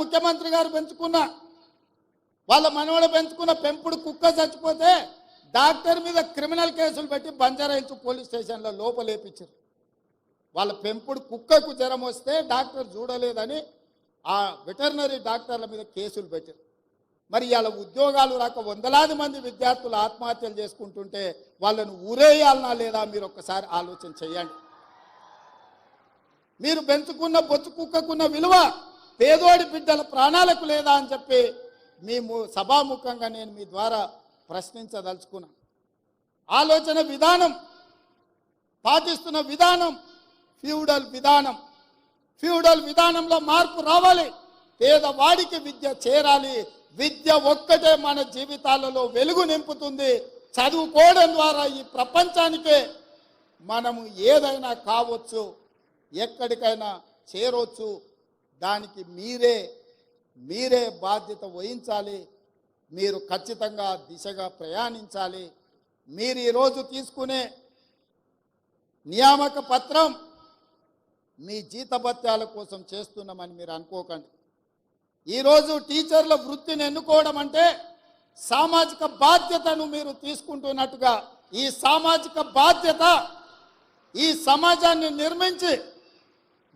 ముఖ్యమంత్రి గారు పెంచుకున్న వాళ్ళ మనవడు పెంచుకున్న పెంపుడు కుక్క చచ్చిపోతే డాక్టర్ మీద క్రిమినల్ కేసులు పెట్టి బంజారాయించు పోలీస్ స్టేషన్లో లోపలేపించారు వాళ్ళ పెంపుడు కుక్కకు జ్వరం వస్తే డాక్టర్ చూడలేదని ఆ వెటర్నరీ డాక్టర్ల మీద కేసులు పెట్టారు. మరి వాళ్ళ ఉద్యోగాలు రాక వందలాది మంది విద్యార్థులు ఆత్మహత్యలు చేసుకుంటుంటే వాళ్ళను ఊరేయాలనా లేదా మీరు ఒక్కసారి ఆలోచన చేయండి. మీరు పెంచుకున్న బొచ్చు కుక్కకున్న విలువ పేదోడి బిడ్డల ప్రాణాలకు లేదా అని చెప్పి మీ సభాముఖంగా నేను మీ ద్వారా ప్రశ్నించదలుచుకున్నాను ఆలోచన విధానం పాటిస్తున్న విధానం ఫ్యూడల్ విధానం. ఫ్యూడల్ విధానంలో మార్పు రావాలి. పేదవాడికి విద్య చేరాలి. విద్య ఒక్కటే మన జీవితాలలో వెలుగు నింపుతుంది. చదువుకోవడం ద్వారా ఈ ప్రపంచానికే మనము ఏదైనా కావచ్చు ఎక్కడికైనా చేరవచ్చు దానికి మీరే మీరే బాధ్యత వహించాలి. మీరు ఖచ్చితంగా దిశగా ప్రయాణించాలి. మీరు ఈరోజు తీసుకునే నియామక పత్రం మీ జీతభత్యాల కోసం చేస్తున్నామని మీరు అనుకోకండి. ఈరోజు టీచర్ల వృత్తిని ఎన్నుకోవడం అంటే సామాజిక బాధ్యతను మీరు తీసుకుంటున్నట్టుగా ఈ సామాజిక బాధ్యత ఈ సమాజాన్ని నిర్మించి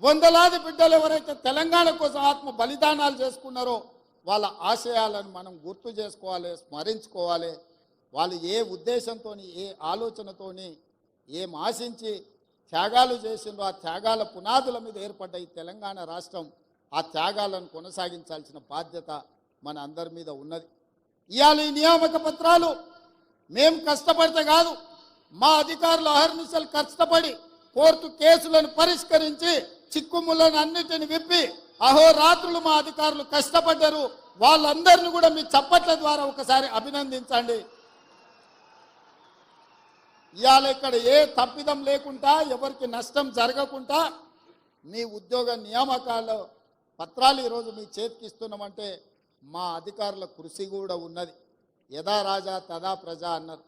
వందలాది బిడ్డలు ఎవరైతే తెలంగాణ కోసం ఆత్మ బలిదానాలు చేసుకున్నారో వాళ్ళ ఆశయాలను మనం గుర్తు చేసుకోవాలి స్మరించుకోవాలి. వాళ్ళు ఏ ఉద్దేశంతో ఏ ఆలోచనతోని ఏం ఆశించి త్యాగాలు చేసిందో ఆ త్యాగాల పునాదుల మీద ఏర్పడ్డ ఈ తెలంగాణ రాష్ట్రం ఆ త్యాగాలను కొనసాగించాల్సిన బాధ్యత మన అందరి మీద ఉన్నది. ఇవాళ ఈ నియామక పత్రాలు మేము కష్టపడితే కాదు మా అధికారులు అహర్నిశలు కష్టపడి కోర్టు కేసులను పరిష్కరించి చిక్కుములను అన్నిటిని విప్పి అహోరాత్రులు మా అధికారులు కష్టపడ్డారు. వాళ్ళందరినీ కూడా మీ చప్పట్ల ద్వారా ఒకసారి అభినందించండి. ఇవాళ ఇక్కడ ఏ తప్పిదం లేకుండా ఎవరికి నష్టం జరగకుండా మీ ఉద్యోగ నియామకాల పత్రాలు ఈరోజు మీ చేతికి ఇస్తున్నామంటే మా అధికారుల కృషి కూడా ఉన్నది. యథా రాజా తదా ప్రజ అన్నారు.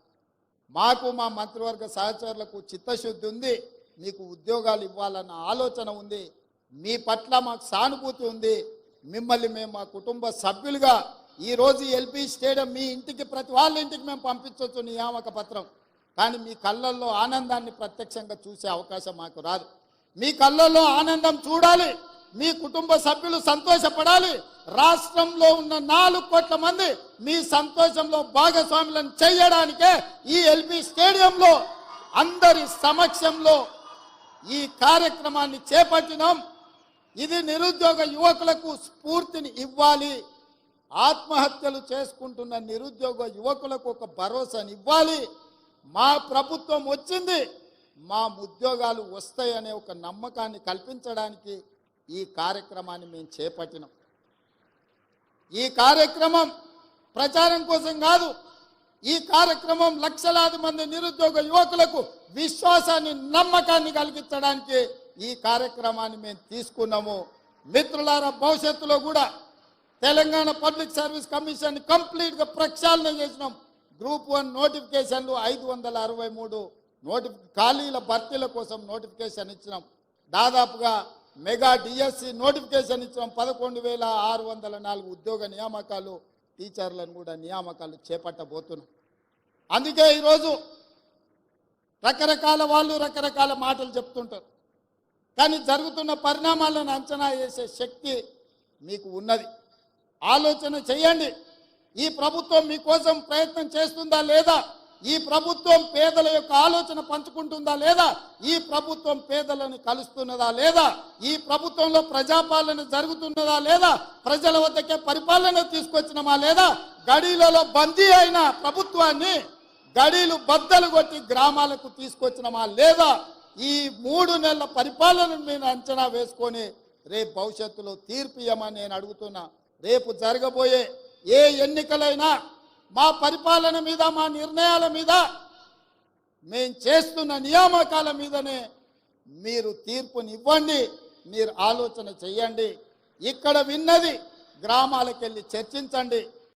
మాకు మా మంత్రివర్గ సహచరులకు చిత్తశుద్ధి ఉంది. మీకు ఉద్యోగాలు ఇవ్వాలన్న ఆలోచన ఉంది మీ పట్ల మాకు సానుభూతి ఉంది మిమ్మల్ని మేము మా కుటుంబ సభ్యులుగా ఈరోజు ఎల్పి స్టేడియం మీ ఇంటికి ప్రతి వాళ్ళ ఇంటికి మేము పంపించవచ్చు నియామక పత్రం. కానీ మీ కళ్ళల్లో ఆనందాన్ని ప్రత్యక్షంగా చూసే అవకాశం మాకు రాదు. మీ కళ్ళల్లో ఆనందం చూడాలి మీ కుటుంబ సభ్యులు సంతోషపడాలి. రాష్ట్రంలో ఉన్న నాలుగు కోట్ల మంది మీ సంతోషంలో భాగస్వాములను చేయడానికే ఈ ఎల్పి స్టేడియంలో అందరి సమక్షంలో ఈ కార్యక్రమాన్ని చేపట్టినాం. ఇది నిరుద్యోగ యువకులకు స్ఫూర్తిని ఇవ్వాలి. ఆత్మహత్యలు చేసుకుంటున్న నిరుద్యోగ యువకులకు ఒక భరోసాని ఇవ్వాలి. మా ప్రభుత్వం వచ్చింది. మా ఉద్యోగాలు వస్తాయనే ఒక నమ్మకాన్ని కల్పించడానికి ఈ కార్యక్రమాన్ని మేము చేపట్టినాం. ఈ కార్యక్రమం ప్రచారం కోసం కాదు ఈ కార్యక్రమం లక్షలాది మంది నిరుద్యోగ యువకులకు విశ్వాసాన్ని నమ్మకాన్ని కలిగించడానికి ఈ కార్యక్రమాన్ని మేము తీసుకున్నాము. మిత్రులారా భవిష్యత్తులో కూడా తెలంగాణ పబ్లిక్ సర్వీస్ కమిషన్ కంప్లీట్గా ప్రక్షాళన చేసినాం. గ్రూప్ వన్ నోటిఫికేషన్లు ఐదు వందల అరవై మూడు నోటి ఖాళీల భర్తీల కోసం నోటిఫికేషన్ ఇచ్చినాం. దాదాపుగా మెగా డిఎస్సి నోటిఫికేషన్ ఇచ్చినాం. పదకొండు వేల ఆరు వందల నాలుగు ఉద్యోగ నియామకాలు టీచర్లను కూడా నియామకాలు చేపట్టబోతున్నాం. అందుకే ఈరోజు రకరకాల వాళ్ళు రకరకాల మాటలు చెప్తుంటారు. కానీ జరుగుతున్న పరిణామాలను అంచనా వేసే శక్తి మీకు ఉన్నది. ఆలోచన చేయండి. ఈ ప్రభుత్వం మీకోసం ప్రయత్నం చేస్తుందా లేదా ఈ ప్రభుత్వం పేదల యొక్క ఆలోచన పంచుకుంటుందా లేదా? ఈ ప్రభుత్వం పేదలను కలుస్తున్నదా లేదా? ఈ ప్రభుత్వంలో ప్రజాపాలన జరుగుతున్నదా లేదా? ప్రజల వద్దకే పరిపాలన తీసుకొచ్చినమా లేదా? గడీలలో బందీ అయిన ప్రభుత్వాన్ని గడీలు బద్దలు కొట్టి గ్రామాలకు తీసుకొచ్చినమా లేదా? ఈ మూడు నెలల పరిపాలన మీద అంచనా వేసుకొని రేపు భవిష్యత్తులో తీర్పు ఇవ్వమని నేను అడుగుతున్నా. రేపు జరగబోయే ఏ ఎన్నికలైనా మా పరిపాలన మీద మా నిర్ణయాల మీద మేము చేస్తున్న నియామకాల మీదనే మీరు తీర్పునివ్వండి మీరు ఆలోచన చెయ్యండి. ఇక్కడ విన్నది గ్రామాలకు వెళ్ళి చర్చించండి.